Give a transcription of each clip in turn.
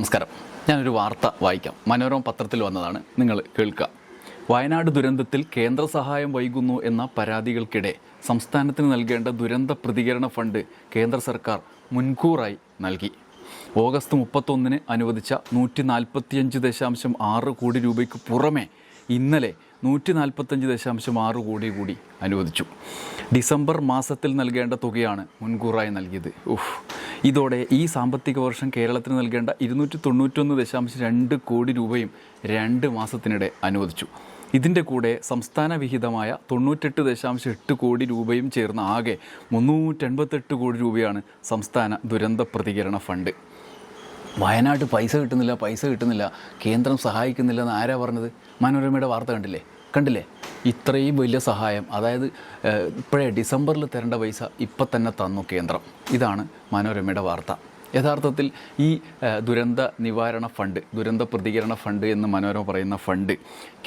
നമസ്കാരം. ഞാനൊരു വാർത്ത വായിക്കാം. മനോരമ പത്രത്തിൽ വന്നതാണ്. നിങ്ങൾ കേൾക്കുക. വയനാട് ദുരന്തത്തിൽ കേന്ദ്ര സഹായം വൈകുന്നു എന്ന പരാതികൾക്കിടെ സംസ്ഥാനത്തിന് നൽകേണ്ട ദുരന്ത പ്രതികരണ ഫണ്ട് കേന്ദ്ര സർക്കാർ മുൻകൂറായി നൽകി. ഓഗസ്റ്റ് മുപ്പത്തൊന്നിന് അനുവദിച്ച നൂറ്റി നാൽപ്പത്തിയഞ്ച് ദശാംശം ആറ് കോടി രൂപയ്ക്ക് പുറമെ ഇന്നലെ നൂറ്റി നാൽപ്പത്തഞ്ച് ദശാംശം ആറ് കോടി കൂടി അനുവദിച്ചു. ഡിസംബർ മാസത്തിൽ നൽകേണ്ട തുകയാണ് മുൻകൂറായി നൽകിയത്. ഉഫ്. ഇതോടെ ഈ സാമ്പത്തിക വർഷം കേരളത്തിന് നൽകേണ്ട ഇരുന്നൂറ്റി തൊണ്ണൂറ്റൊന്ന് ദശാംശം രണ്ട് കോടി രൂപയും രണ്ട് മാസത്തിനിടെ അനുവദിച്ചു. ഇതിന്റെ കൂടെ സംസ്ഥാന വിഹിതമായ തൊണ്ണൂറ്റെട്ട് ദശാംശം എട്ട് കോടി രൂപയും ചേർന്ന ആകെ മുന്നൂറ്റെൺപത്തെട്ട് കോടി രൂപയാണ് സംസ്ഥാന ദുരന്ത പ്രതികരണ ഫണ്ട്. വയനാട് പൈസ കിട്ടുന്നില്ല പൈസ കിട്ടുന്നില്ല കേന്ദ്രം സഹായിക്കുന്നില്ല എന്ന് ആരാ പറഞ്ഞത്? മനോരമയുടെ വാർത്ത കണ്ടില്ലേ? കണ്ടില്ലേ? ഇത്രയും വലിയ സഹായം. അതായത് ഇപ്പോഴേ ഡിസംബറിൽ തരേണ്ട പൈസ ഇപ്പം തന്നെ തന്നു കേന്ദ്രം. ഇതാണ് മനോരമയുടെ വാർത്ത. യഥാർത്ഥത്തിൽ ഈ ദുരന്ത നിവാരണ ഫണ്ട് ദുരന്ത പ്രതികരണ ഫണ്ട് എന്ന് മനോരമ പറയുന്ന ഫണ്ട്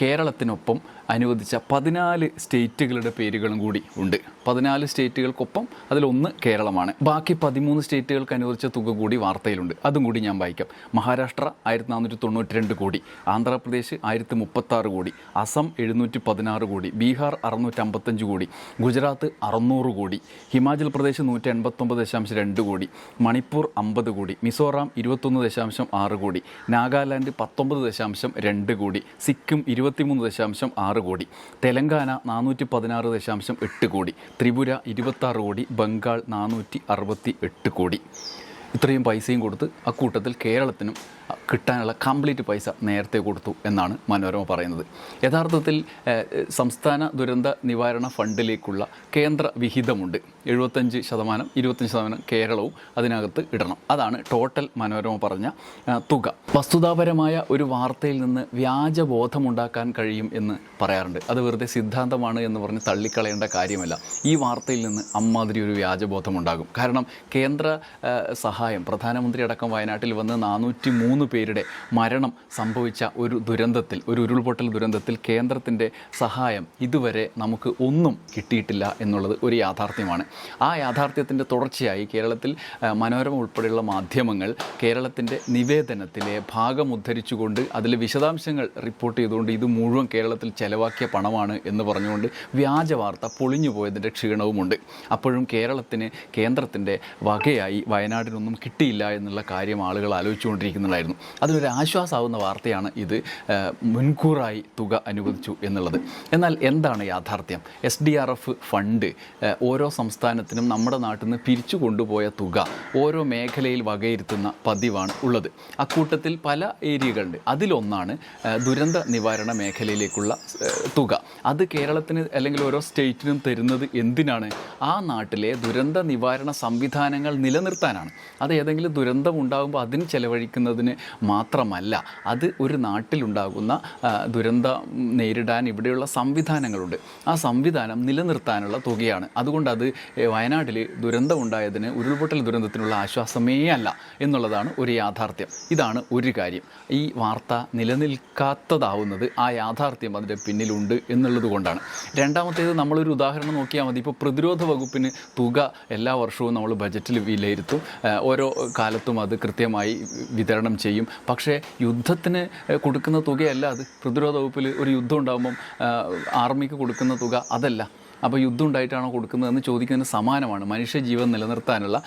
കേരളത്തിനൊപ്പം അനുവദിച്ച പതിനാല് സ്റ്റേറ്റുകളുടെ പേരുകളും കൂടി ഉണ്ട്. പതിനാല് സ്റ്റേറ്റുകൾക്കൊപ്പം അതിലൊന്ന് കേരളമാണ്. ബാക്കി പതിമൂന്ന് സ്റ്റേറ്റുകൾക്ക് അനുവദിച്ച തുക കൂടി വാർത്തയിലുണ്ട്. അതും കൂടി ഞാൻ വായിക്കാം. മഹാരാഷ്ട്ര ആയിരത്തി നാനൂറ്റി തൊണ്ണൂറ്റി രണ്ട് കോടി. ആന്ധ്രാപ്രദേശ് ആയിരത്തി മുപ്പത്താറ് കോടി. അസം എഴുന്നൂറ്റി പതിനാറ് കോടി. ബീഹാർ അറുന്നൂറ്റി അമ്പത്തഞ്ച് കോടി. ഗുജറാത്ത് അറുന്നൂറ് കോടി. ഹിമാചൽ പ്രദേശ് നൂറ്റി എൺപത്തൊമ്പത് ദശാംശം രണ്ട് കോടി. മണിപ്പൂർ അമ്പത് കോടി. മിസോറാം ഇരുപത്തൊന്ന് ദശാംശം ആറ് കോടി. നാഗാലാൻഡ് പത്തൊമ്പത് ദശാംശം രണ്ട് കോടി. സിക്കിം ഇരുപത്തിമൂന്ന് ദശാംശം ആറ് കോടി. തെലങ്കാന നാനൂറ്റി പതിനാറ് ദശാംശം എട്ട് കോടി. ത്രിപുര ഇരുപത്താറ് കോടി. ബംഗാൾ നാനൂറ്റി അറുപത്തി എട്ട് കോടി. ഇത്രയും പൈസയും കൊടുത്ത് അക്കൂട്ടത്തിൽ കേരളത്തിനും കിട്ടാനുള്ള കംപ്ലീറ്റ് പൈസ നേരത്തെ കൊടുത്തു എന്നാണ് മനോരമ പറയുന്നത്. യഥാർത്ഥത്തിൽ സംസ്ഥാന ദുരന്ത നിവാരണ ഫണ്ടിലേക്കുള്ള കേന്ദ്ര വിഹിതമുണ്ട്. എഴുപത്തഞ്ച് ശതമാനം ഇരുപത്തഞ്ച് ശതമാനം കേരളവും അതിനകത്ത് ഇടണം. അതാണ് ടോട്ടൽ മനോരമ പറഞ്ഞ തുക. വസ്തുതാപരമായ ഒരു വാർത്തയിൽ നിന്ന് വ്യാജബോധമുണ്ടാക്കാൻ കഴിയും എന്ന് പറയാറുണ്ട്. അത് വെറുതെ സിദ്ധാന്തമാണ് എന്ന് പറഞ്ഞ് തള്ളിക്കളയേണ്ട കാര്യമല്ല. ഈ വാർത്തയിൽ നിന്ന് അമ്മാതിരി ഒരു വ്യാജബോധമുണ്ടാകും കാരണം കേന്ദ്ര സഹായം പ്രധാനമന്ത്രി അടക്കം വയനാട്ടിൽ വന്ന് നാനൂറ്റി മൂന്ന് പേരുടെ മരണം സംഭവിച്ച ഒരു ദുരന്തത്തിൽ ഒരു ഉരുൾപൊട്ടൽ ദുരന്തത്തിൽ കേന്ദ്രത്തിന്റെ സഹായം ഇതുവരെ നമുക്ക് ഒന്നും കിട്ടിയിട്ടില്ല എന്നുള്ളത് ഒരു യാഥാർത്ഥ്യമാണ്. ആ യാഥാർത്ഥ്യത്തിന്റെ തുടർച്ചയായി കേരളത്തിൽ മനോരമ ഉൾപ്പെടെയുള്ള മാധ്യമങ്ങൾ കേരളത്തിന്റെ നിവേദനത്തിലെ ഭാഗം ഉദ്ധരിച്ചുകൊണ്ട് അതിൽ വിശദാംശങ്ങൾ റിപ്പോർട്ട് ചെയ്തുകൊണ്ട് ഇത് മുഴുവൻ കേരളത്തിൽ ചെലവാക്കിയ പണമാണ് എന്ന് പറഞ്ഞുകൊണ്ട് വ്യാജ വാർത്ത പൊളിഞ്ഞു പോയതിന്റെ ക്ഷീണവുമുണ്ട്. അപ്പോഴും കേരളത്തിന് കേന്ദ്രത്തിന്റെ വകയായി വയനാടിനൊന്നും കിട്ടിയില്ല എന്നുള്ള കാര്യം ആളുകൾ ആലോചിച്ചുകൊണ്ടിരിക്കുന്നുണ്ടായിരുന്നു. അതിനൊരു ആശ്വാസമാവുന്ന വാർത്തയാണ് ഇത്. മുൻകൂറായി തുക അനുവദിച്ചു എന്നുള്ളത്. എന്നാൽ എന്താണ് യാഥാർത്ഥ്യം? S D R F fund ഓരോ സംസ്ഥാനത്തിനും നമ്മുടെ നാട്ടിൽ നിന്ന് പിരിച്ചു കൊണ്ടുപോയ തുക ഓരോ മേഖലയിൽ വകയിരുത്തുന്ന പതിവാണ് ഉള്ളത്. അക്കൂട്ടത്തിൽ പല ഏരിയകളുണ്ട്. അതിലൊന്നാണ് ദുരന്ത നിവാരണ മേഖലയിലേക്കുള്ള തുക. അത് കേരളത്തിന് അല്ലെങ്കിൽ ഓരോ സ്റ്റേറ്റിനും തരുന്നത് എന്തിനാണ്? ആ നാട്ടിലെ ദുരന്ത നിവാരണ സംവിധാനങ്ങൾ നിലനിർത്താനാണ്. അത് ഏതെങ്കിലും ദുരന്തം ഉണ്ടാകുമ്പോൾ അതിന് ചെലവഴിക്കുന്നതിന് മാത്രമല്ല അത് ഒരു നാട്ടിലുണ്ടാകുന്ന ദുരന്ത നേരിടാൻ ഇവിടെയുള്ള സംവിധാനങ്ങളുണ്ട്. ആ സംവിധാനം നിലനിർത്താനുള്ള തുകയാണ്. അതുകൊണ്ട് അത് വയനാട്ടിൽ ദുരന്തമുണ്ടായതിന് ഉരുൾപൊട്ടൽ ദുരന്തത്തിനുള്ള ആശ്വാസമേ അല്ല എന്നുള്ളതാണ് ഒരു യാഥാർത്ഥ്യം. ഇതാണ് ഒരു കാര്യം. ഈ വാർത്ത നിലനിൽക്കാത്തതാവുന്നത് ആ യാഥാർത്ഥ്യം അതിന്റെ പിന്നിലുണ്ട് എന്നുള്ളത് കൊണ്ടാണ്. രണ്ടാമത്തേത് നമ്മളൊരു ഉദാഹരണം നോക്കിയാൽ മതി. ഇപ്പോൾ പ്രതിരോധ വകുപ്പിന് തുക എല്ലാ വർഷവും നമ്മൾ ബജറ്റിൽ വിലയിരുത്തും. ഓരോ കാലത്തും അത് കൃത്യമായി വിതരണം ചെയ്യും. പക്ഷേ യുദ്ധത്തിന് കൊടുക്കുന്ന തുകയല്ല അത്. പ്രതിരോധ വകുപ്പിൽ ഒരു യുദ്ധം ഉണ്ടാകുമ്പം ആർമിക്ക് കൊടുക്കുന്ന തുക അതല്ല. അപ്പോൾ യുദ്ധം ഉണ്ടായിട്ടാണോ കൊടുക്കുന്നതെന്ന് ചോദിക്കുന്നതിന് സമാനമാണ്. മനുഷ്യ ജീവൻ നിലനിർത്താനുള്ള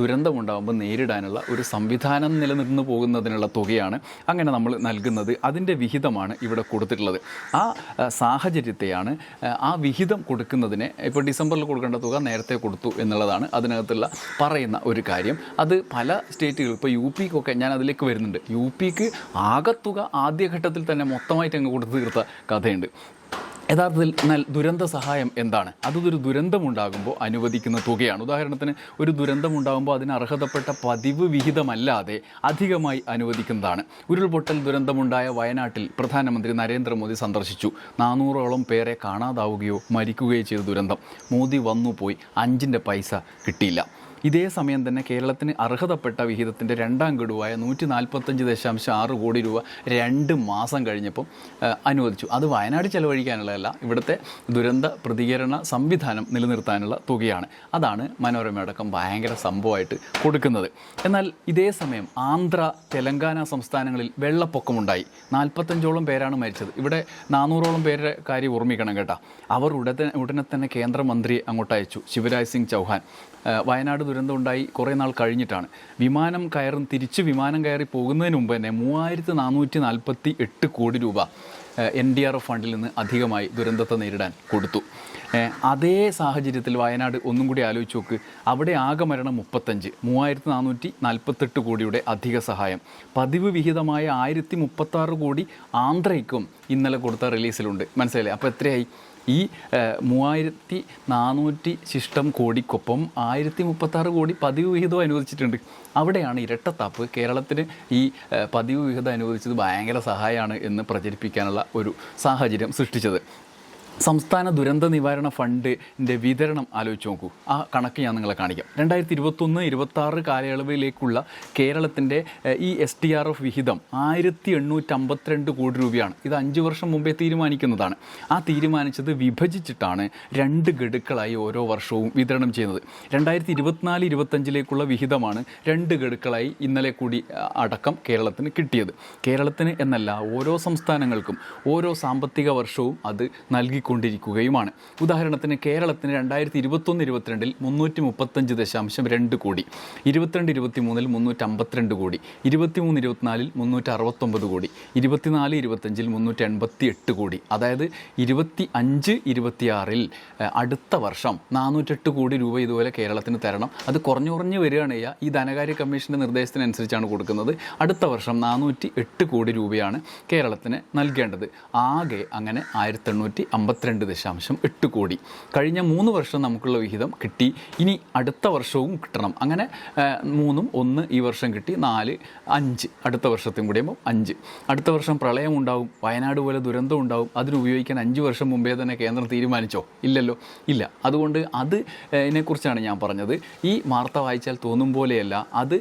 ദുരന്തം ദുരന്തമുണ്ടാകുമ്പോൾ നേരിടാനുള്ള ഒരു സംവിധാനം നിലനിന്ന് പോകുന്നതിനുള്ള തുകയാണ് അങ്ങനെ നമ്മൾ നൽകുന്നത്. അതിന്റെ വിഹിതമാണ് ഇവിടെ കൊടുത്തിട്ടുള്ളത്. ആ സാഹചര്യത്തെയാണ് ആ വിഹിതം കൊടുക്കുന്നതിനെ ഇപ്പോൾ ഡിസംബറിൽ കൊടുക്കേണ്ട തുക നേരത്തെ കൊടുത്തു എന്നുള്ളതാണ് അതിനകത്തുള്ള പറയുന്ന ഒരു കാര്യം. അത് പല സ്റ്റേറ്റുകൾ ഇപ്പോൾ യു പിക്കൊക്കെ ഞാൻ അതിലേക്ക് വരുന്നുണ്ട്. യു പിക്ക് ആകത്തുക ആദ്യഘട്ടത്തിൽ തന്നെ മൊത്തമായിട്ട് അങ്ങ് കൊടുത്തു തീർത്ത കഥയുണ്ട്. യഥാർത്ഥത്തിൽ എന്നാൽ ദുരന്ത സഹായം എന്താണ്? അതൊരു ദുരന്തമുണ്ടാകുമ്പോൾ അനുവദിക്കുന്ന തുകയാണ്. ഉദാഹരണത്തിന് ഒരു ദുരന്തമുണ്ടാകുമ്പോൾ അതിന് അർഹതപ്പെട്ട പതിവ് വിഹിതമല്ലാതെ അധികമായി അനുവദിക്കുന്നതാണ്. ഉരുൾപൊട്ടൽ ദുരന്തമുണ്ടായ വയനാട്ടിൽ പ്രധാനമന്ത്രി നരേന്ദ്രമോദി സന്ദർശിച്ചു. നാനൂറോളം പേരെ കാണാതാവുകയോ മരിക്കുകയോ ചെയ്ത ദുരന്തം. മോദി വന്നു പോയി അഞ്ചിന്റെ പൈസ കിട്ടിയില്ല. ഇതേ സമയം തന്നെ കേരളത്തിന് അർഹതപ്പെട്ട വിഹിതത്തിന്റെ രണ്ടാം ഗഡുവായ നൂറ്റി നാൽപ്പത്തഞ്ച് ദശാംശം ആറ് കോടി രൂപ രണ്ട് മാസം കഴിഞ്ഞപ്പം അനുവദിച്ചു. അത് വയനാട് ചെലവഴിക്കാനുള്ളതല്ല ഇവിടുത്തെ ദുരന്ത പ്രതികരണ സംവിധാനം നിലനിർത്താനുള്ള തുകയാണ്. അതാണ് മനോരമയടക്കം ഭയങ്കര സംഭവമായിട്ട് കൊടുക്കുന്നത്. എന്നാൽ ഇതേ സമയം ആന്ധ്ര തെലങ്കാന സംസ്ഥാനങ്ങളിൽ വെള്ളപ്പൊക്കമുണ്ടായി. നാൽപ്പത്തഞ്ചോളം പേരാണ് മരിച്ചത്. ഇവിടെ നാനൂറോളം പേരുടെ കാര്യം ഓർമ്മിക്കണം കേട്ടോ. അവർ ഉടനെ ഉടനെ തന്നെ കേന്ദ്രമന്ത്രിയെ അങ്ങോട്ട് അയച്ചു. ശിവരാജ് സിംഗ് ചൗഹാൻ. വയനാട് ദുരന്തം ഉണ്ടായി കുറേ നാൾ കഴിഞ്ഞിട്ടാണ്. വിമാനം കയറും തിരിച്ച് വിമാനം കയറി പോകുന്നതിന് മുമ്പ് തന്നെ മൂവായിരത്തി നാനൂറ്റി നാൽപ്പത്തി എട്ട് കോടി രൂപ എൻ ഡി ആർ എഫ് ഫണ്ടിൽ നിന്ന് അധികമായി ദുരന്തത്തെ നേരിടാൻ കൊടുത്തു. അതേ സാഹചര്യത്തിൽ വയനാട് ഒന്നും കൂടി ആലോചിച്ച് നോക്ക്. അവിടെ ആകെ മരണം മുപ്പത്തഞ്ച് മൂവായിരത്തി നാനൂറ്റി നാൽപ്പത്തെട്ട് കോടിയുടെ അധിക സഹായം. പതിവ് വിഹിതമായ ആയിരത്തി മുപ്പത്താറ് കോടി ആന്ധ്രയ്ക്കും ഇന്നലെ കൊടുത്ത റിലീസിലുണ്ട്. മനസ്സിലായില്ലേ? അപ്പോൾ എത്രയായി? ഈ മൂവായിരത്തി നാനൂറ്റി ശിഷ്ടം കോടിക്കൊപ്പം ആയിരത്തി മുപ്പത്താറ് കോടി പതിവ് വിഹിതം അനുവദിച്ചിട്ടുണ്ട്. അവിടെയാണ് ഇരട്ടത്താപ്പ്. കേരളത്തിന് ഈ പതിവ് വിഹിതം അനുവദിച്ചത് ഭയങ്കര സഹായമാണ് എന്ന് പ്രചരിപ്പിക്കാനുള്ള ഒരു സാഹചര്യം സൃഷ്ടിച്ചത്. സംസ്ഥാന ദുരന്ത നിവാരണ ഫണ്ടിന്റെ വിതരണം ആലോചിച്ച് നോക്കൂ. ആ കണക്ക് ഞാൻ നിങ്ങളെ കാണിക്കാം. രണ്ടായിരത്തി ഇരുപത്തൊന്ന് ഇരുപത്താറ് കാലയളവിലേക്കുള്ള കേരളത്തിന്റെ ഈ എസ് ടി ആർ എഫ് വിഹിതം ആയിരത്തി എണ്ണൂറ്റി അമ്പത്തിരണ്ട് കോടി രൂപയാണ്. ഇത് അഞ്ച് വർഷം മുമ്പേ തീരുമാനിക്കുന്നതാണ്. ആ തീരുമാനിച്ചത് വിഭജിച്ചിട്ടാണ് രണ്ട് ഗഡുക്കളായി ഓരോ വർഷവും വിതരണം ചെയ്യുന്നത്. രണ്ടായിരത്തി ഇരുപത്തിനാല് ഇരുപത്തഞ്ചിലേക്കുള്ള വിഹിതമാണ് രണ്ട് ഗഡുക്കളായി ഇന്നലെ കൂടി അടക്കം കേരളത്തിന് കിട്ടിയത്. കേരളത്തിന് എന്നല്ല ഓരോ സംസ്ഥാനങ്ങൾക്കും ഓരോ സാമ്പത്തിക വർഷവും അത് നൽകിക്കൊണ്ടിരിക്കുകയുമാണ് ഉദാഹരണത്തിന് കേരളത്തിന് രണ്ടായിരത്തി ഇരുപത്തൊന്ന് ഇരുപത്തിരണ്ടിൽ മുന്നൂറ്റി മുപ്പത്തഞ്ച് ദശാംശം രണ്ട് കോടി ഇരുപത്തിരണ്ട് ഇരുപത്തി മൂന്നിൽ മുന്നൂറ്റി അമ്പത്തിരണ്ട് കോടി ഇരുപത്തിമൂന്ന് ഇരുപത്തിനാലിൽ മുന്നൂറ്റി അറുപത്തൊമ്പത് കോടി ഇരുപത്തിനാല് ഇരുപത്തഞ്ചിൽ മുന്നൂറ്റി എൺപത്തി എട്ട് കോടി. അതായത് ഇരുപത്തി അഞ്ച് ഇരുപത്തിയാറിൽ അടുത്ത വർഷം നാനൂറ്റെട്ട് കോടി രൂപ ഇതുപോലെ കേരളത്തിന് തരണം. അത് കുറഞ്ഞു കുറഞ്ഞു വരികയാണ്. ഈ ധനകാര്യ കമ്മീഷന്റെ നിർദ്ദേശത്തിനനുസരിച്ചാണ് കൊടുക്കുന്നത്. അടുത്ത വർഷം നാനൂറ്റി എട്ട് കോടി രൂപയാണ് കേരളത്തിന് നൽകേണ്ടത്. ആകെ അങ്ങനെ ആയിരത്തി എണ്ണൂറ്റി അമ്പത്തിരണ്ട് ദശാംശം എട്ട് കോടി. കഴിഞ്ഞ മൂന്ന് വർഷം നമുക്കുള്ള വിഹിതം കിട്ടി. ഇനി അടുത്ത വർഷവും കിട്ടണം. അങ്ങനെ മൂന്നും ഒന്ന് ഈ വർഷം കിട്ടി നാല് അഞ്ച് അടുത്ത വർഷത്തെയും കൂടി അഞ്ച്. അടുത്ത വർഷം പ്രളയം ഉണ്ടാവും വയനാട് പോലെ ദുരന്തം ഉണ്ടാവും. അതിന് ഉപയോഗിക്കാൻ അഞ്ച് വർഷം മുമ്പേ തന്നെ കേന്ദ്രം തീരുമാനിച്ചോ? ഇല്ലല്ലോ. ഇല്ല. അതുകൊണ്ട് അത് ഇതിനെക്കുറിച്ചാണ് ഞാൻ പറഞ്ഞത്. ഈ വാർത്ത വായിച്ചാൽ തോന്നും പോലെയല്ല. അത്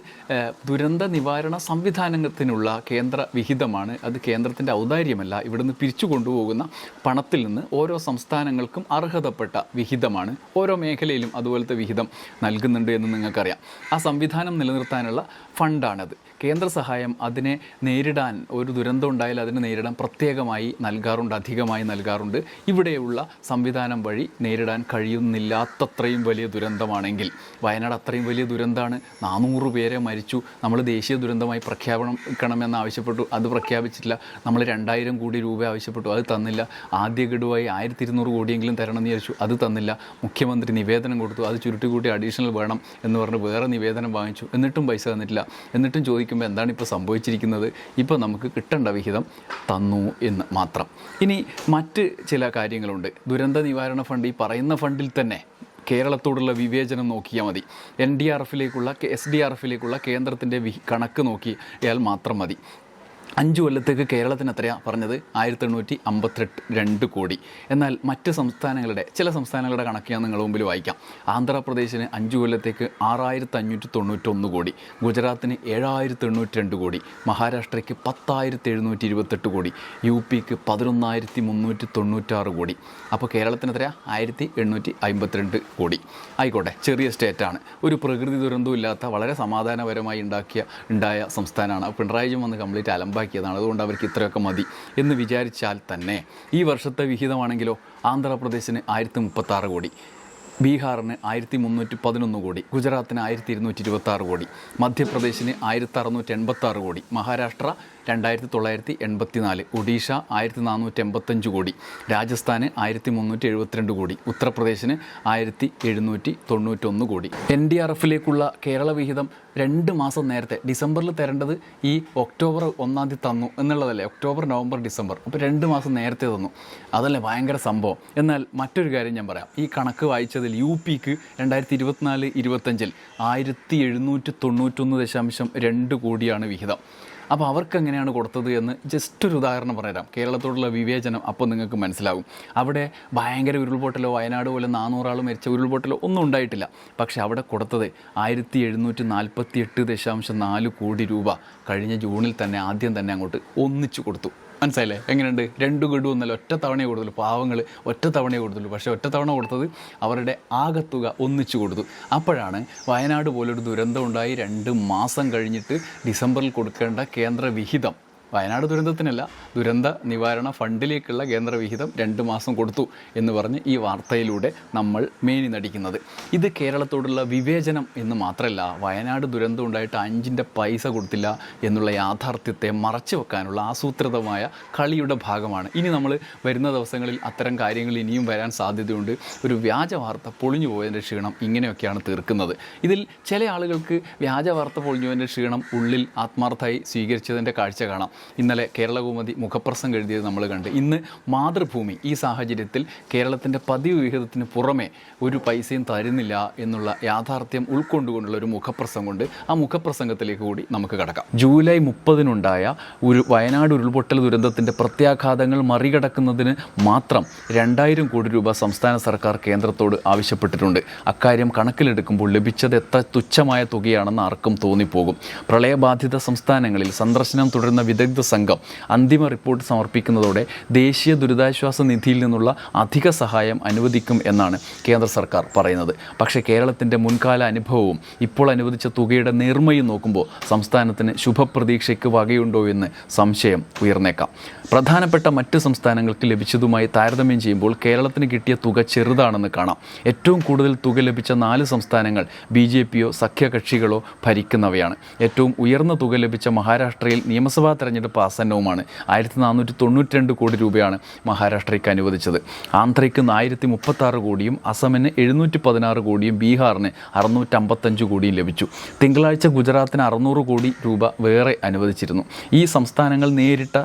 ദുരന്ത നിവാരണ സംവിധാനത്തിനുള്ള കേന്ദ്ര വിഹിതമാണ്. അത് കേന്ദ്രത്തിന്റെ ഔദാര്യമല്ല. ഇവിടുന്ന് പിരിച്ചു കൊണ്ടുപോകുന്ന പണത്തിൽ നിന്ന് ഓരോ സംസ്ഥാനങ്ങൾക്കും അർഹതപ്പെട്ട വിഹിതമാണ്. ഓരോ മേഖലയിലും അതുപോലത്തെ വിഹിതം നൽകുന്നുണ്ട് എന്ന് നിങ്ങൾക്കറിയാം. ആ സംവിധാനം നിലനിർത്താനുള്ള ഫണ്ടാണത്. കേന്ദ്ര സഹായം അതിനെ നേരിടാൻ ഒരു ദുരന്തം ഉണ്ടായാൽ അതിനെ നേരിടാൻ പ്രത്യേകമായി നൽകാറുണ്ട് അധികമായി നൽകാറുണ്ട്. ഇവിടെയുള്ള സംവിധാനം വഴി നേരിടാൻ കഴിയുന്നില്ലാത്തത്രയും വലിയ ദുരന്തമാണെങ്കിൽ വയനാട് അത്രയും വലിയ ദുരന്തമാണ് നാനൂറ് പേരെ മരിച്ചു നമ്മൾ ദേശീയ ദുരന്തമായി പ്രഖ്യാപനം ആവശ്യപ്പെട്ടു അത് പ്രഖ്യാപിച്ചിട്ടില്ല നമ്മൾ രണ്ടായിരം കോടി രൂപ ആവശ്യപ്പെട്ടു അത് തന്നില്ല ആദ്യ ഗഡുവായി ആയിരത്തി ഇരുന്നൂറ് കോടിയെങ്കിലും തരണം എന്ന് വിചാരിച്ചു അത് തന്നില്ല മുഖ്യമന്ത്രി നിവേദനം കൊടുത്തു അത് ചുരുട്ടിക്കൂട്ടി അഡീഷണൽ വേണം എന്ന് പറഞ്ഞ് വേറെ നിവേദനം വാങ്ങിച്ചു എന്നിട്ടും പൈസ തന്നിട്ടില്ല എന്നിട്ടും ചോദിക്കുമ്പോൾ എന്താണ് ഇപ്പോൾ സംഭവിച്ചിരിക്കുന്നത്? ഇപ്പോൾ നമുക്ക് കിട്ടേണ്ട വിഹിതം തന്നു എന്ന് മാത്രം. ഇനി മറ്റ് ചില കാര്യങ്ങളുണ്ട്. ദുരന്ത നിവാരണ ഫണ്ട് ഈ പറയുന്ന ഫണ്ടിൽ തന്നെ കേരളത്തോടുള്ള വിവേചനം നോക്കിയാൽ മതി. എൻ ഡി ആർ എഫിലേക്കുള്ള എസ് ഡി ആർ എഫിലേക്കുള്ള കേന്ദ്രത്തിന്റെ കണക്ക് നോക്കിയാൽ മാത്രം മതി. അഞ്ച് കൊല്ലത്തേക്ക് കേരളത്തിന് എത്രയാണ് പറഞ്ഞത്? ആയിരത്തി എണ്ണൂറ്റി അമ്പത്തിരണ്ട് രണ്ട് കോടി. എന്നാൽ മറ്റ് സംസ്ഥാനങ്ങളുടെ ചില സംസ്ഥാനങ്ങളുടെ കണക്ക് ഞാൻ നിങ്ങളുടെ മുമ്പിൽ വായിക്കാം. ആന്ധ്രാപ്രദേശിന് അഞ്ച് കൊല്ലത്തേക്ക് ആറായിരത്തി അഞ്ഞൂറ്റി തൊണ്ണൂറ്റൊന്ന് കോടി. ഗുജറാത്തിന് ഏഴായിരത്തി എണ്ണൂറ്റി രണ്ട് കോടി. മഹാരാഷ്ട്രയ്ക്ക് പത്തായിരത്തി എഴുന്നൂറ്റി ഇരുപത്തെട്ട് കോടി. യു പിക്ക് പതിനൊന്നായിരത്തി മുന്നൂറ്റി തൊണ്ണൂറ്റാറ് കോടി. അപ്പോൾ കേരളത്തിന് എത്രയാണ് ആയിരത്തി എണ്ണൂറ്റി അമ്പത്തിരണ്ട് കോടി. ആയിക്കോട്ടെ ചെറിയ സ്റ്റേറ്റാണ്. ഒരു പ്രകൃതി ദുരന്തവും ഇല്ലാത്ത വളരെ സമാധാനപരമായി ഉണ്ടാക്കിയ ഉണ്ടായ സംസ്ഥാനമാണ്. പിണറായി വിജയൻ വന്ന് കംപ്ലീറ്റ് അലമ്പാക്കിയതാണ് അതുകൊണ്ട് അവർക്ക് ഇത്രയൊക്കെ മതി എന്ന് വിചാരിച്ചാൽ തന്നെ ഈ വർഷത്തെ വിഹിതമാണെങ്കിലോ ആന്ധ്രാപ്രദേശിന് ആയിരത്തി മുപ്പത്താറ് കോടി. ബീഹാറിന് ആയിരത്തി മുന്നൂറ്റി പതിനൊന്ന് കോടി ഗുജറാത്തിന് ആയിരത്തി ഇരുന്നൂറ്റി ഇരുപത്തി ആറ് കോടി മധ്യപ്രദേശിന് ആയിരത്തി അറുന്നൂറ്റി എൺപത്തി ആറ് കോടി മഹാരാഷ്ട്ര രണ്ടായിരത്തി തൊള്ളായിരത്തി എൺപത്തി നാല് ഒഡീഷ ആയിരത്തി നാനൂറ്റി എൺപത്തഞ്ച് കോടി രാജസ്ഥാന് ആയിരത്തി മുന്നൂറ്റി എഴുപത്തിരണ്ട് കോടി ഉത്തർപ്രദേശിന് ആയിരത്തി എഴുന്നൂറ്റി തൊണ്ണൂറ്റൊന്ന് കോടി. എൻ ഡി ആർ എഫിലേക്കുള്ള കേരള വിഹിതം രണ്ട് മാസം നേരത്തെ ഡിസംബറിൽ തരേണ്ടത് ഈ ഒക്ടോബർ ഒന്നാം തീയതി തന്നു എന്നുള്ളതല്ലേ? October November December. അപ്പോൾ രണ്ട് മാസം നേരത്തെ തന്നു. അതല്ലേ ഭയങ്കര സംഭവം. എന്നാൽ മറ്റൊരു കാര്യം ഞാൻ പറയാം. ഈ കണക്ക് വായിച്ചതിൽ യു പിക്ക് രണ്ടായിരത്തി ഇരുപത്തിനാല് ഇരുപത്തഞ്ചിൽ ആയിരത്തി എഴുന്നൂറ്റി തൊണ്ണൂറ്റൊന്ന് ദശാംശം രണ്ട് കോടിയാണ് വിഹിതം. അപ്പോൾ അവർക്ക് എങ്ങനെയാണ് കൊടുത്തത് എന്ന് ജസ്റ്റ് ഒരു ഉദാഹരണം പറയാം. കേരളത്തോടുള്ള വിവേചനം അപ്പോൾ നിങ്ങൾക്ക് മനസ്സിലാവും. അവിടെ ഭയങ്കര ഉരുൾപൊട്ടലോ വയനാട് പോലെ നാനൂറാൾ മരിച്ച ഉരുൾപൊട്ടലോ ഒന്നും ഉണ്ടായിട്ടില്ല. പക്ഷേ അവിടെ കൊടുത്തത് ആയിരത്തി എഴുന്നൂറ്റി നാൽപ്പത്തി എട്ട് ദശാംശം നാല് കോടി രൂപ. കഴിഞ്ഞ ജൂണിൽ തന്നെ ആദ്യം തന്നെ അങ്ങോട്ട് ഒന്നിച്ചു കൊടുത്തു. മനസ്സിലായില്ലേ? എങ്ങനെയുണ്ട്? രണ്ട് ഗഡു എന്നല്ല ഒറ്റ തവണയെ കൊടുത്തുള്ളൂ. പാവങ്ങൾ ഒറ്റ തവണയെ കൊടുത്തുള്ളൂ. പക്ഷേ ഒറ്റ തവണ കൊടുത്തത് അവരുടെ ആകത്തുക ഒന്നിച്ചു കൊടുത്തു. അപ്പോഴാണ് വയനാട് പോലൊരു ദുരന്തം ഉണ്ടായി. രണ്ട് മാസം കഴിഞ്ഞിട്ട് ഡിസംബറിൽ കൊടുക്കേണ്ട കേന്ദ്ര വിഹിതം വയനാട് ദുരന്തത്തിനല്ല ദുരന്ത നിവാരണ ഫണ്ടിലേക്കുള്ള കേന്ദ്രവിഹിതം രണ്ട് മാസം കൊടുത്തു എന്ന് പറഞ്ഞ് ഈ വാർത്തയിലൂടെ നമ്മൾ മേനി നടിക്കുന്നത്. ഇത് കേരളത്തോടുള്ള വിവേചനം എന്ന് മാത്രമല്ല വയനാട് ദുരന്തം ഉണ്ടായിട്ട് അഞ്ചിന്റെ പൈസ കൊടുത്തില്ല എന്നുള്ള യാഥാർത്ഥ്യത്തെ മറച്ചു വെക്കാനുള്ള ആസൂത്രിതമായ കളിയുടെ ഭാഗമാണ്. ഇനി നമ്മൾ വരുന്ന ദിവസങ്ങളിൽ അത്തരം കാര്യങ്ങൾ ഇനിയും വരാൻ സാധ്യതയുണ്ട്. ഒരു വ്യാജ വാർത്ത പൊളിഞ്ഞു പോയതിന്റെ ക്ഷീണം ഇങ്ങനെയൊക്കെയാണ് തീർക്കുന്നത്. ഇതിൽ ചില ആളുകൾക്ക് വ്യാജ വാർത്ത പൊളിഞ്ഞു പോയതിന്റെ ക്ഷീണം ഉള്ളിൽ ആത്മാർത്ഥമായി സ്വീകരിച്ചതിന്റെ കാഴ്ച കാണാം. ഇന്നലെ കേരളകൗമുദി മുഖപ്രസംഗം എഴുതിയത് നമ്മൾ കണ്ട്. ഇന്ന് മാതൃഭൂമി ഈ സാഹചര്യത്തിൽ കേരളത്തിന്റെ പതിവ് വിഹിതത്തിന് പുറമെ ഒരു പൈസയും തരുന്നില്ല എന്നുള്ള യാഥാർത്ഥ്യം ഉൾക്കൊണ്ടുകൊണ്ടുള്ള ഒരു മുഖപ്രസംഗം കൊണ്ട് ആ മുഖപ്രസംഗത്തിലേക്ക് കൂടി നമുക്ക് കടക്കാം. ജൂലൈ മുപ്പതിനുണ്ടായ ഒരു വയനാട് ഉരുൾപൊട്ടൽ ദുരന്തത്തിന്റെ പ്രത്യാഘാതങ്ങൾ മറികടക്കുന്നതിന് മാത്രം രണ്ടായിരം കോടി രൂപ സംസ്ഥാന സർക്കാർ കേന്ദ്രത്തോട് ആവശ്യപ്പെട്ടിട്ടുണ്ട്. അക്കാര്യം കണക്കിലെടുക്കുമ്പോൾ ലഭിച്ചത് എത്ര തുച്ഛമായ തുകയാണെന്ന് ആർക്കും തോന്നിപ്പോകും. പ്രളയബാധിത സംസ്ഥാനങ്ങളിൽ സന്ദർശനം തുടരുന്ന വിദഗ്ധ സംഘം അന്തിമ റിപ്പോർട്ട് സമർപ്പിക്കുന്നതോടെ ദേശീയ ദുരിതാശ്വാസ നിധിയിൽ നിന്നുള്ള അധിക സഹായം അനുവദിക്കും എന്നാണ് കേന്ദ്ര സർക്കാർ പറയുന്നത്. പക്ഷേ കേരളത്തിന്റെ മുൻകാല അനുഭവവും ഇപ്പോൾ അനുവദിച്ച തുകയുടെ നേർമയും നോക്കുമ്പോൾ സംസ്ഥാനത്തിന് ശുഭപ്രതീക്ഷയ്ക്ക് വകയുണ്ടോ എന്ന് സംശയം ഉയർന്നേക്കാം. പ്രധാനപ്പെട്ട മറ്റ് സംസ്ഥാനങ്ങൾക്ക് ലഭിച്ചതുമായി താരതമ്യം ചെയ്യുമ്പോൾ കേരളത്തിന് കിട്ടിയ തുക ചെറുതാണെന്ന് കാണാം. ഏറ്റവും കൂടുതൽ തുക ലഭിച്ച നാല് സംസ്ഥാനങ്ങൾ ബി ജെ പിയോ സഖ്യകക്ഷികളോ ഭരിക്കുന്നവയാണ്. ഏറ്റവും ഉയർന്ന തുക ലഭിച്ച മഹാരാഷ്ട്രയിൽ നിയമസഭാ തെരഞ്ഞെടുപ്പ് ആസന്നവുമാണ്. ആയിരത്തി നാനൂറ്റി തൊണ്ണൂറ്റി രണ്ട് കോടി രൂപയാണ് മഹാരാഷ്ട്രയ്ക്ക് അനുവദിച്ചത്. ആന്ധ്രയ്ക്ക് ആയിരത്തി മുപ്പത്താറ് കോടിയും അസമിന് എഴുന്നൂറ്റി പതിനാറ് കോടിയും ബീഹാറിന് അറുന്നൂറ്റമ്പത്തഞ്ച് കോടിയും ലഭിച്ചു. തിങ്കളാഴ്ച ഗുജറാത്തിന് അറുന്നൂറ് കോടി രൂപ വേറെ അനുവദിച്ചിരുന്നു. ഈ സംസ്ഥാനങ്ങൾ നേരിട്ട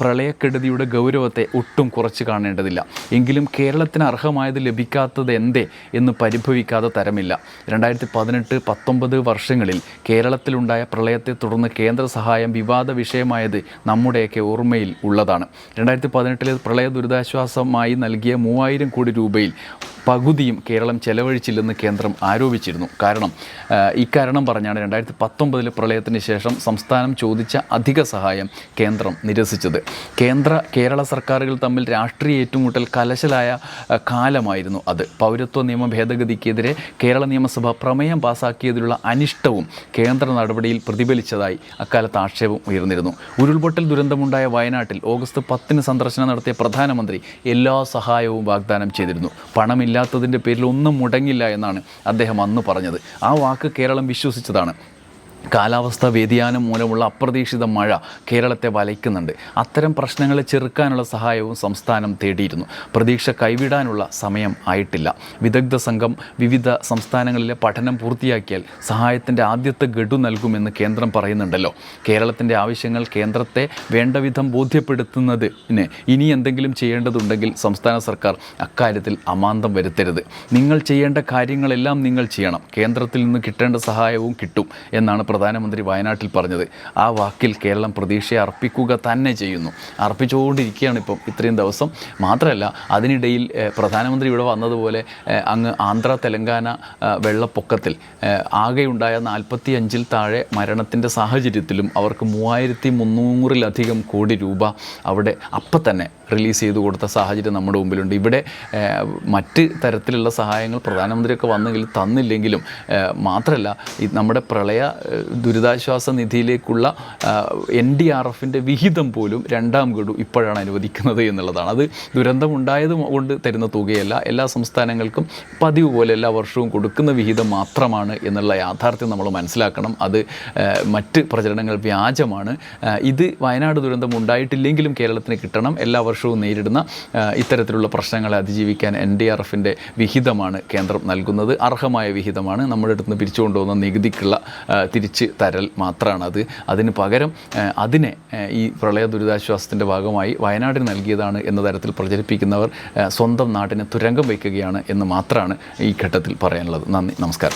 പ്രളയക്കെടുതിയുടെ ഗൗരവത്തെ ഒട്ടും കുറച്ച് കാണേണ്ടതില്ല. എങ്കിലും കേരളത്തിന് അർഹമായത് ലഭിക്കാത്തത് എന്തേ എന്ന് പരിഭവിക്കാതെ തരമില്ല. രണ്ടായിരത്തി പതിനെട്ട് പത്തൊമ്പത് വർഷങ്ങളിൽ കേരളത്തിലുണ്ടായ പ്രളയത്തെ തുടർന്ന് കേന്ദ്ര സഹായം വിവാദ വിഷയമായത് നമ്മുടെയൊക്കെ ഓർമ്മയിൽ ഉള്ളതാണ്. രണ്ടായിരത്തി പതിനെട്ടിലെ പ്രളയ ദുരിതാശ്വാസമായി നൽകിയ മൂവായിരം കോടി രൂപയിൽ പകുതിയും കേരളം ചെലവഴിച്ചില്ലെന്ന് കേന്ദ്രം ആരോപിച്ചിരുന്നു. കാരണം ഇക്കാരണം പറഞ്ഞാണ് രണ്ടായിരത്തി പത്തൊമ്പതിലെ പ്രളയത്തിന് ശേഷം സംസ്ഥാനം ചോദിച്ച അധിക സഹായം കേന്ദ്രം നിരസിച്ചത്. കേന്ദ്ര കേരള സർക്കാരുകൾ തമ്മിൽ രാഷ്ട്രീയ ഏറ്റുമുട്ടൽ കലശലായ കാലമായിരുന്നു അത്. പൗരത്വ നിയമ ഭേദഗതിക്കെതിരെ കേരള നിയമസഭ പ്രമേയം പാസാക്കിയതിലുള്ള അനിഷ്ടവും കേന്ദ്ര നടപടിയിൽ പ്രതിഫലിച്ചതായി അക്കാലത്ത് ആക്ഷേപം ഉയർന്നിരുന്നു. ഉരുൾപൊട്ടൽ ദുരന്തമുണ്ടായ വയനാട്ടിൽ ഓഗസ്റ്റ് പത്തിന് സന്ദർശനം നടത്തിയ പ്രധാനമന്ത്രി എല്ലാ സഹായവും വാഗ്ദാനം ചെയ്തിരുന്നു. പണമില്ലാത്തതിന്റെ പേരിൽ ഒന്നും മുടങ്ങില്ല എന്നാണ് അദ്ദേഹം അന്ന് പറഞ്ഞത്. ആ വാക്ക് കേരളം വിശ്വസിച്ചതാണ്. കാലാവസ്ഥാ വ്യതിയാനം മൂലമുള്ള അപ്രതീക്ഷിത മഴ കേരളത്തെ വലയ്ക്കുന്നുണ്ട്. അത്തരം പ്രശ്നങ്ങളെ ചെറുക്കാനുള്ള സഹായവും സംസ്ഥാനം തേടിയിരുന്നു. പ്രതീക്ഷ കൈവിടാനുള്ള സമയം ആയിട്ടില്ല. വിദഗ്ധ സംഘം വിവിധ സംസ്ഥാനങ്ങളിലെ പഠനം പൂർത്തിയാക്കിയാൽ സഹായത്തിന്റെ ആദ്യത്തെ ഗഡു നൽകുമെന്ന് കേന്ദ്രം പറയുന്നുണ്ടല്ലോ. കേരളത്തിന്റെ ആവശ്യങ്ങൾ കേന്ദ്രത്തെ വേണ്ടവിധം ബോധ്യപ്പെടുത്തുന്നതിന് ഇനി എന്തെങ്കിലും ചെയ്യേണ്ടതുണ്ടെങ്കിൽ സംസ്ഥാന സർക്കാർ അക്കാര്യത്തിൽ അമാന്തം വരുത്തരുത്. നിങ്ങൾ ചെയ്യേണ്ട കാര്യങ്ങളെല്ലാം നിങ്ങൾ ചെയ്യണം. കേന്ദ്രത്തിൽ നിന്ന് കിട്ടേണ്ട സഹായവും കിട്ടും എന്നാണ് പ്രധാനമന്ത്രി വയനാട്ടിൽ പറഞ്ഞത്. ആ വാക്കിൽ കേരളം പ്രതീക്ഷയെ അർപ്പിക്കുക തന്നെ ചെയ്യുന്നു. അർപ്പിച്ചുകൊണ്ടിരിക്കുകയാണ് ഇപ്പം ഇത്രയും ദിവസം. മാത്രമല്ല അതിനിടയിൽ പ്രധാനമന്ത്രി ഇവിടെ വന്നതുപോലെ അങ്ങ് ആന്ധ്ര തെലങ്കാന വെള്ളപ്പൊക്കത്തിൽ ആകെയുണ്ടായ നാൽപ്പത്തി അഞ്ചിൽ താഴെ മരണത്തിന്റെ സാഹചര്യത്തിലും അവർക്ക് മൂവായിരത്തി മുന്നൂറിലധികം കോടി രൂപ അവിടെ അപ്പം തന്നെ റിലീസ് ചെയ്തു കൊടുത്ത സാഹചര്യം നമ്മുടെ മുമ്പിലുണ്ട്. ഇവിടെ മറ്റ് തരത്തിലുള്ള സഹായങ്ങൾ പ്രധാനമന്ത്രിയൊക്കെ വന്നെങ്കിൽ തന്നില്ലെങ്കിലും മാത്രമല്ല നമ്മുടെ പ്രളയ ദുരിതാശ്വാസ നിധിയിലേക്കുള്ള എൻ ഡി ആർ എഫിന്റെ വിഹിതം പോലും രണ്ടാം ഗഡു ഇപ്പോഴാണ് അനുവദിക്കുന്നത് എന്നുള്ളതാണ്. അത് ദുരന്തമുണ്ടായത് കൊണ്ട് തരുന്ന തുകയല്ല. എല്ലാ സംസ്ഥാനങ്ങൾക്കും പതിവ് പോലെ എല്ലാ വർഷവും കൊടുക്കുന്ന വിഹിതം മാത്രമാണ് എന്നുള്ള യാഥാർത്ഥ്യം നമ്മൾ മനസ്സിലാക്കണം. അത് മറ്റ് പ്രചരണങ്ങൾ വ്യാജമാണ്. ഇത് വയനാട് ദുരന്തം ഉണ്ടായിട്ടില്ലെങ്കിലും കേരളത്തിന് കിട്ടണം. എല്ലാ വർഷവും നേരിടുന്ന ഇത്തരത്തിലുള്ള പ്രശ്നങ്ങളെ അതിജീവിക്കാൻ എൻ ഡി ആർ എഫിന്റെ വിഹിതമാണ് കേന്ദ്രം നൽകുന്നത്. അർഹമായ വിഹിതമാണ്. നമ്മുടെ അടുത്ത് നിന്ന് പിരിച്ചുകൊണ്ടുപോകുന്ന നികുതിക്കുള്ള ഏഹ്, തിരിച്ച് തരൽ മാത്രമാണ് അത് അതിന് പകരം അതിനെ ഈ പ്രളയ ദുരിതാശ്വാസത്തിന്റെ ഭാഗമായി വയനാടിന് നൽകിയതാണ് എന്ന തരത്തിൽ പ്രചരിപ്പിക്കുന്നവർ സ്വന്തം നാടിനെ തുരങ്കം വയ്ക്കുകയാണ് എന്ന് മാത്രമാണ് ഈ ഘട്ടത്തിൽ പറയാനുള്ളത്. നന്ദി നമസ്കാരം.